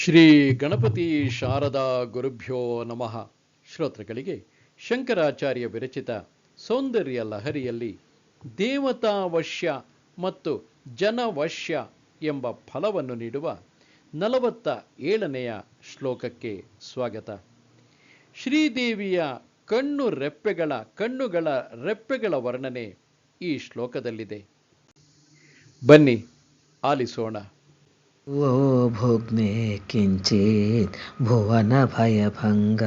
ಶ್ರೀ ಗಣಪತಿ ಶಾರದಾ ಗುರುಭ್ಯೋ ನಮಃ. ಶ್ರೋತೃಗಳಿಗೆ ಶಂಕರಾಚಾರ್ಯ ವಿರಚಿತ ಸೌಂದರ್ಯ ಲಹರಿಯಲ್ಲಿ ದೇವತಾವಶ್ಯ ಮತ್ತು ಜನವಶ್ಯ ಎಂಬ ಫಲವನ್ನು ನೀಡುವ ನಲವತ್ತ ಏಳನೆಯ ಶ್ಲೋಕಕ್ಕೆ ಸ್ವಾಗತ. ಶ್ರೀದೇವಿಯ ಕಣ್ಣು ರೆಪ್ಪೆಗಳ ಕಣ್ಣುಗಳ ರೆಪ್ಪೆಗಳ ವರ್ಣನೆ ಈ ಶ್ಲೋಕದಲ್ಲಿದೆ. ಬನ್ನಿ, ಆಲಿಸೋಣ. ओ भुग्ने किञ्चित् भुवनभयभङ्ग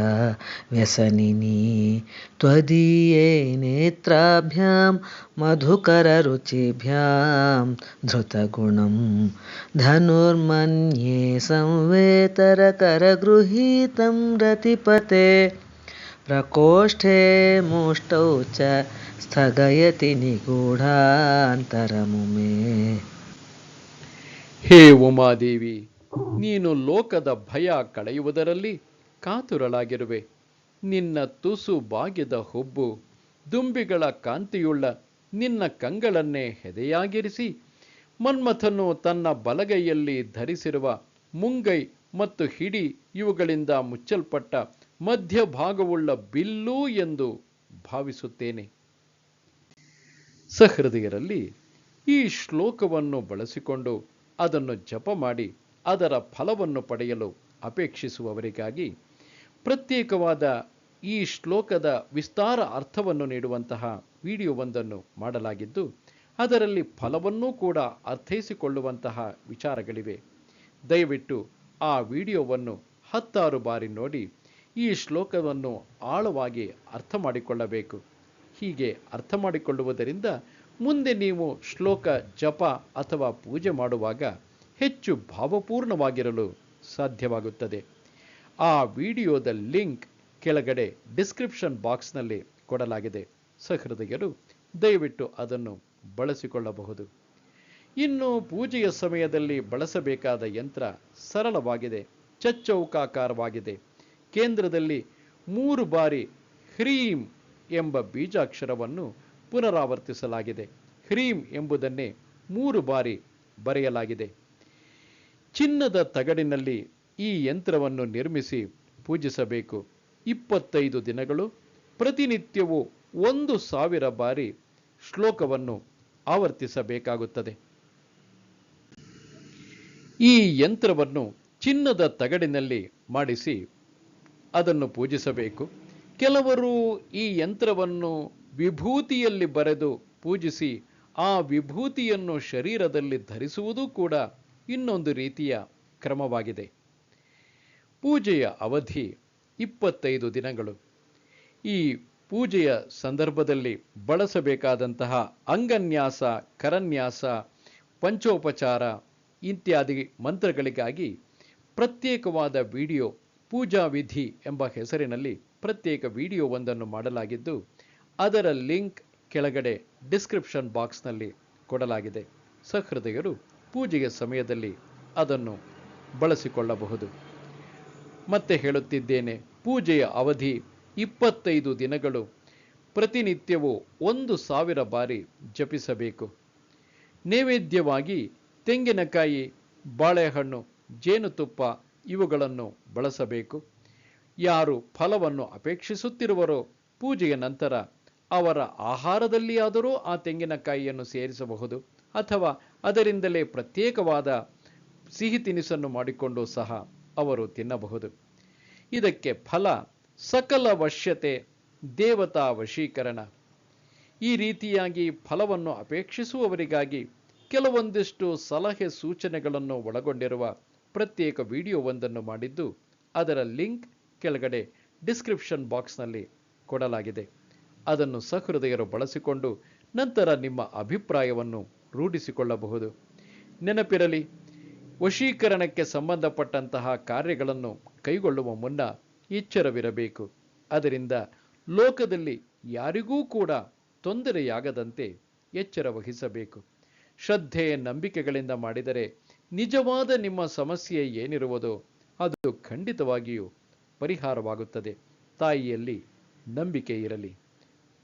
व्यसनिनी। त्वदीये नेत्राभ्यां मधुकररुचिभ्यां धृतगुणं धनुर्मन्ये संवेतरकरगृहीतं रतिपते। प्रकोष्ठे मुष्टौ च स्थगयति निगूढान्तरमुमे। ಹೇ ಉಮಾದೇವಿ, ನೀನು ಲೋಕದ ಭಯ ಕಳೆಯುವುದರಲ್ಲಿ ಕಾತುರಳಾಗಿರುವೆ. ನಿನ್ನ ತುಸು ಬಾಗಿದ ಹುಬ್ಬು, ದುಂಬಿಗಳ ಕಾಂತಿಯುಳ್ಳ ನಿನ್ನ ಕಂಗಳನ್ನೇ ಹೆದೆಯಾಗಿರಿಸಿ. ಮನ್ಮಥನು ತನ್ನ ಬಲಗೈಯಲ್ಲಿ ಧರಿಸಿರುವ ಮುಂಗೈ ಮತ್ತು ಹಿಡಿ ಇವುಗಳಿಂದ ಮುಚ್ಚಲ್ಪಟ್ಟ ಮಧ್ಯಭಾಗವುಳ್ಳ ಬಿಲ್ಲು ಎಂದು ಭಾವಿಸುತ್ತೇನೆ. ಸಹೃದಯರಲ್ಲಿ ಈ ಶ್ಲೋಕವನ್ನು ಬಳಸಿಕೊಂಡು ಅದನ್ನು ಜಪ ಮಾಡಿ ಅದರ ಫಲವನ್ನು ಪಡೆಯಲು ಅಪೇಕ್ಷಿಸುವವರಿಗಾಗಿ ಪ್ರತ್ಯೇಕವಾದ ಈ ಶ್ಲೋಕದ ವಿಸ್ತಾರ ಅರ್ಥವನ್ನು ನೀಡುವಂತಹ ವಿಡಿಯೋವೊಂದನ್ನು ಮಾಡಲಾಗಿದ್ದು, ಅದರಲ್ಲಿ ಫಲವನ್ನೂ ಕೂಡ ಅರ್ಥೈಸಿಕೊಳ್ಳುವಂತಹ ವಿಚಾರಗಳಿವೆ. ದಯವಿಟ್ಟು ಆ ವಿಡಿಯೋವನ್ನು ಹತ್ತಾರು ಬಾರಿ ನೋಡಿ ಈ ಶ್ಲೋಕವನ್ನು ಆಳವಾಗಿ ಅರ್ಥ ಮಾಡಿಕೊಳ್ಳಬೇಕು. ಹೀಗೆ ಅರ್ಥ ಮಾಡಿಕೊಳ್ಳುವುದರಿಂದ ಮುಂದೆ ನೀವು ಶ್ಲೋಕ, ಜಪ ಅಥವಾ ಪೂಜೆ ಮಾಡುವಾಗ ಹೆಚ್ಚು ಭಾವಪೂರ್ಣವಾಗಿರಲು ಸಾಧ್ಯವಾಗುತ್ತದೆ. ಆ ವಿಡಿಯೋದ ಲಿಂಕ್ ಕೆಳಗಡೆ ಡಿಸ್ಕ್ರಿಪ್ಷನ್ ಬಾಕ್ಸ್ನಲ್ಲಿ ಕೊಡಲಾಗಿದೆ. ಸಹೃದಯರು, ದಯವಿಟ್ಟು ಅದನ್ನು ಬಳಸಿಕೊಳ್ಳಬಹುದು. ಇನ್ನು ಪೂಜೆಯ ಸಮಯದಲ್ಲಿ ಬಳಸಬೇಕಾದ ಯಂತ್ರ ಸರಳವಾಗಿದೆ, ಚಚ್ಚೌಕಾಕಾರವಾಗಿದೆ. ಕೇಂದ್ರದಲ್ಲಿ ಮೂರು ಬಾರಿ ಹ್ರೀಂ ಎಂಬ ಬೀಜಾಕ್ಷರವನ್ನು ಪುನರಾವರ್ತಿಸಲಾಗಿದೆ. ಹ್ರೀಂ ಎಂಬುದನ್ನೇ ಮೂರು ಬಾರಿ ಬರೆಯಲಾಗಿದೆ. ಚಿನ್ನದ ತಗಡಿನಲ್ಲಿ ಈ ಯಂತ್ರವನ್ನು ನಿರ್ಮಿಸಿ ಪೂಜಿಸಬೇಕು. ಇಪ್ಪತ್ತೈದು ದಿನಗಳು, ಪ್ರತಿನಿತ್ಯವೂ ಒಂದು ಸಾವಿರ ಬಾರಿ ಶ್ಲೋಕವನ್ನು ಆವರ್ತಿಸಬೇಕಾಗುತ್ತದೆ. ಈ ಯಂತ್ರವನ್ನು ಚಿನ್ನದ ತಗಡಿನಲ್ಲಿ ಮಾಡಿಸಿ ಅದನ್ನು ಪೂಜಿಸಬೇಕು. ಕೆಲವರು ಈ ಯಂತ್ರವನ್ನು ವಿಭೂತಿಯಲ್ಲಿ ಬರೆದು ಪೂಜಿಸಿ ಆ ವಿಭೂತಿಯನ್ನು ಶರೀರದಲ್ಲಿ ಧರಿಸುವುದೂ ಕೂಡ ಇನ್ನೊಂದು ರೀತಿಯ ಕ್ರಮವಾಗಿದೆ. ಪೂಜೆಯ ಅವಧಿ ಇಪ್ಪತ್ತೈದು ದಿನಗಳು. ಈ ಪೂಜೆಯ ಸಂದರ್ಭದಲ್ಲಿ ಬಳಸಬೇಕಾದಂತಹ ಅಂಗನ್ಯಾಸ, ಕರನ್ಯಾಸ, ಪಂಚೋಪಚಾರ ಇತ್ಯಾದಿ ಮಂತ್ರಗಳಿಗಾಗಿ ಪ್ರತ್ಯೇಕವಾದ ವಿಡಿಯೋ ಪೂಜಾ ವಿಧಿ ಎಂಬ ಹೆಸರಿನಲ್ಲಿ ಪ್ರತ್ಯೇಕ ವಿಡಿಯೋ ಒಂದನ್ನು ಮಾಡಲಾಗಿದ್ದು ಅದರ ಲಿಂಕ್ ಕೆಳಗಡೆ ಡಿಸ್ಕ್ರಿಪ್ಷನ್ ಬಾಕ್ಸ್ನಲ್ಲಿ ಕೊಡಲಾಗಿದೆ. ಸಹೃದಯರು, ಪೂಜೆಯ ಸಮಯದಲ್ಲಿ ಅದನ್ನು ಬಳಸಿಕೊಳ್ಳಬಹುದು. ಮತ್ತೆ ಹೇಳುತ್ತಿದ್ದೇನೆ, ಪೂಜೆಯ ಅವಧಿ ಇಪ್ಪತ್ತೈದು ದಿನಗಳು. ಪ್ರತಿನಿತ್ಯವೂ ಒಂದು ಸಾವಿರ ಬಾರಿ ಜಪಿಸಬೇಕು. ನೈವೇದ್ಯವಾಗಿ ತೆಂಗಿನಕಾಯಿ, ಬಾಳೆಹಣ್ಣು, ಜೇನುತುಪ್ಪ ಇವುಗಳನ್ನು ಬಳಸಬೇಕು. ಯಾರು ಫಲವನ್ನು ಅಪೇಕ್ಷಿಸುತ್ತಿರುವರೋ ಪೂಜೆಯ ನಂತರ ಅವರ ಆಹಾರದಲ್ಲಿಯಾದರೂ ಆ ತೆಂಗಿನಕಾಯಿಯನ್ನು ಸೇರಿಸಬಹುದು ಅಥವಾ ಅದರಿಂದಲೇ ಪ್ರತ್ಯೇಕವಾದ ಸಿಹಿ ತಿನಿಸನ್ನು ಮಾಡಿಕೊಂಡು ಸಹ ಅವರು ತಿನ್ನಬಹುದು. ಇದಕ್ಕೆ ಫಲ ಸಕಲ ವಶ್ಯತೆ ದೇವತಾ ವಶೀಕರಣ. ಈ ರೀತಿಯಾಗಿ ಫಲವನ್ನು ಅಪೇಕ್ಷಿಸುವವರಿಗಾಗಿ ಕೆಲವೊಂದಿಷ್ಟು ಸಲಹೆ ಸೂಚನೆಗಳನ್ನು ಒಳಗೊಂಡಿರುವ ಪ್ರತ್ಯೇಕ ವಿಡಿಯೋವೊಂದನ್ನು ಮಾಡಿದ್ದು ಅದರ ಲಿಂಕ್ ಕೆಳಗಡೆ ಡಿಸ್ಕ್ರಿಪ್ಷನ್ ಬಾಕ್ಸ್ನಲ್ಲಿ ಕೊಡಲಾಗಿದೆ. ಅದನ್ನು ಸಹೃದಯರು ಬಳಸಿಕೊಂಡು ನಂತರ ನಿಮ್ಮ ಅಭಿಪ್ರಾಯವನ್ನು ರೂಢಿಸಿಕೊಳ್ಳಬಹುದು. ನೆನಪಿರಲಿ, ವಶೀಕರಣಕ್ಕೆ ಸಂಬಂಧಪಟ್ಟಂತಹ ಕಾರ್ಯಗಳನ್ನು ಕೈಗೊಳ್ಳುವ ಮುನ್ನ ಎಚ್ಚರವಿರಬೇಕು. ಅದರಿಂದ ಲೋಕದಲ್ಲಿ ಯಾರಿಗೂ ಕೂಡ ತೊಂದರೆಯಾಗದಂತೆ ಎಚ್ಚರ ವಹಿಸಬೇಕು. ಶ್ರದ್ಧೆ, ನಂಬಿಕೆಗಳಿಂದ ಮಾಡಿದರೆ ನಿಜವಾದ ನಿಮ್ಮ ಸಮಸ್ಯೆ ಏನಿರುವುದೋ ಅದು ಖಂಡಿತವಾಗಿಯೂ ಪರಿಹಾರವಾಗುತ್ತದೆ. ತಾಯಿಯಲ್ಲಿ ನಂಬಿಕೆ ಇರಲಿ.